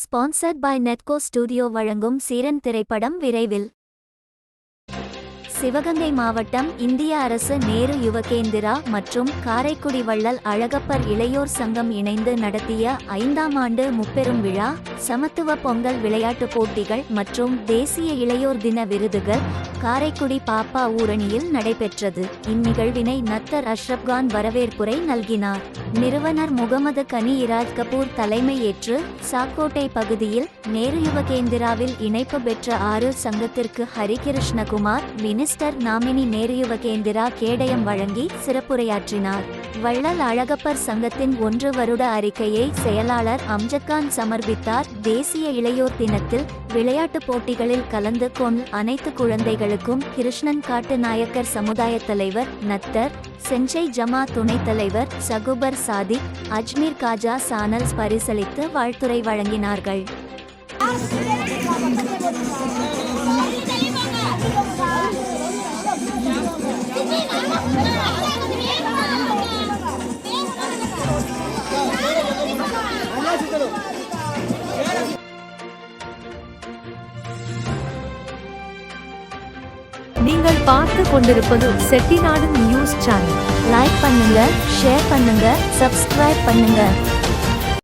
Sponsored by நெட்கோ studio வழங்கும் சீரன் திரைப்படம் விரைவில். சிவகங்கை மாவட்டம் இந்திய அரசு நேரு யுவகேந்திரா மற்றும் காரைக்குடி வள்ளல் அழகப்பர் இளையோர் சங்கம் இணைந்து நடத்திய ஐந்தாம் ஆண்டு முப்பெரும் விழா சமத்துவ பொங்கல் விளையாட்டுப் போட்டிகள் மற்றும் தேசிய இளையோர் தின விருதுகள் காரைக்குடி பாப்பா ஊரணியில் நடைபெற்றது. இந்நிகழ்வினை நத்தர் அஷ்ரப்கான் வரவேற்புரை நல்கினார். நிறுவனர் முகமது கனி இராஜ் கபூர் தலைமையேற்று சாக்கோட்டை பகுதியில் நேரு யுவகேந்திராவில் இணைப்பு பெற்ற ஆறு சங்கத்திற்கு ஹரிகிருஷ்ணகுமார் மினிஸ்டர் நாமினி நேரு யுவகேந்திரா கேடயம் வழங்கி சிறப்புரையாற்றினார். வள்ளல் அழகப்பர் சங்கத்தின் ஒன்று வருட அறிக்கையை செயலாளர் அம்ஜத்கான் சமர்ப்பித்தார். தேசிய இளையோர் தினத்தில் விளையாட்டுப் போட்டிகளில் கலந்து கொண்ட அனைத்து குழந்தைகளுக்கும் கிருஷ்ணன் காட்டு நாயக்கர் சமுதாய தலைவர் நத்தர் செஞ்சை ஜமா துணைத் தலைவர் சகுபர் சாதிக் அஜ்மீர் காஜா சானல்ஸ் பரிசளித்து வாழ்த்துரை வழங்கினார்கள். நீங்கள் பார்த்து கொண்டிருப்பது செட்டிநாடு நியூஸ் சேனல். லைக் பண்ணுங்க ஷேர் பண்ணுங்க சப்ஸ்கிரைப் பண்ணுங்க.